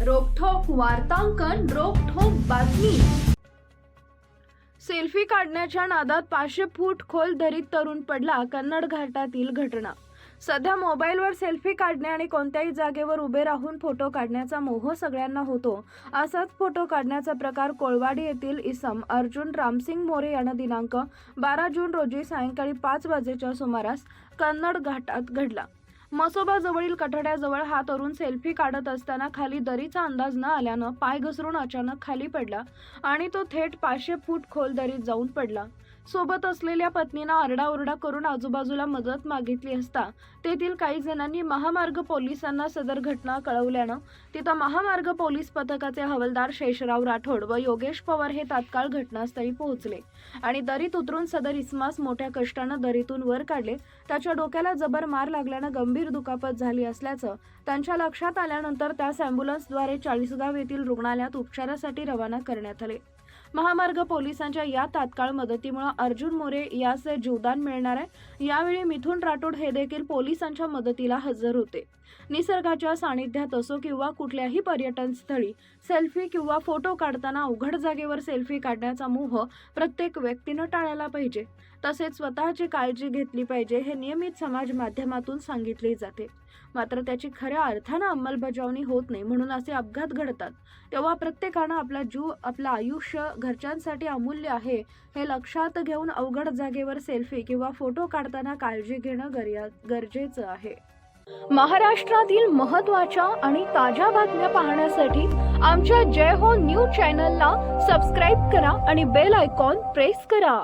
वार्तांकन रोखोक बातमी. सेल्फी काढण्याच्या नादात पाचशे फूट खोल धरीत तरुण पडला कन्नड घाटातील घटना. सध्या मोबाईलवर सेल्फी काढणे आणि कोणत्याही जागेवर उभे राहून फोटो काढण्याचा मोह सगळ्यांना होतो. असाच फोटो काढण्याचा प्रकार कोळवाडी येथील इसम अर्जुन रामसिंग मोरे यानं दिनांक बारा जून रोजी सायंकाळी पाच वाजेच्या सुमारास कन्नड घाटात घडला. मसोबाजवळील कठड्याजवळ हा तरुण सेल्फी काढत असताना खाली दरीचा अंदाज न आल्यानं पाय घसरून अचानक खाली पडला आणि तो थेट पाचशे फूट खोल दरीत जाऊन पडला. सोबत असलेल्या पत्नीनं आरडाओरडा करून आजूबाजूला मदत मागितली असता तेथील काही जणांनी महामार्ग पोलिसांना सदर घटना कळवल्यानं तिथं महामार्ग पोलीस पथकाचे हवालदार शेषराव राठोड व योगेश पवार हे तात्काळ घटनास्थळी पोहोचले आणि दरीत उतरून सदर इसमास मोठ्या कष्टानं दरीतून वर काढले. त्याच्या डोक्याला जबर मार लागल्यानं गंभीर दुखापत झाली असल्याचं त्यांच्या लक्षात आल्यानंतर त्यास अँब्युलन्सद्वारे चाळीसगाव येथील रुग्णालयात उपचारासाठी रवाना करण्यात आले. महामार्ग पोलिसांच्या या तात्काळ मदतीमुळे अर्जुन मोरे यास जीवदान मिळणार आहे. यावेळी मिथुन राठोड हे देखील पोलिसांच्या मदतीला हजर होते. निसर्गाच्या सानिध्यात असो किंवा कुठल्याही पर्यटन स्थळी सेल्फी किंवा फोटो काढताना अवघड जागेवर सेल्फी काढण्याचा मोह प्रत्येक व्यक्तीनं टाळायला पाहिजे. तसेच स्वतःची काळजी घेतली पाहिजे हे नियमित समाज माध्यमातून सांगितले जाते. मात्र त्याची खऱ्या अर्थानं अंमलबजावणी होत नाही म्हणून असे अपघात घडतात. तेव्हा प्रत्येकानं आपला जीव आपलं आयुष्य घरच्यांसाठी अमूल्य आहे हे लक्षात घेऊन अवघड जागेवर सेल्फी किंवा फोटो काढताना काळजी घेणं गरजेचं आहे. महाराष्ट्रातील महत्त्वाच्या आणि ताज्या बातम्या पाहण्यासाठी आमच्या जय हो न्यूज चॅनलला सबस्क्राईब करा आणि बेल आयकॉन प्रेस करा.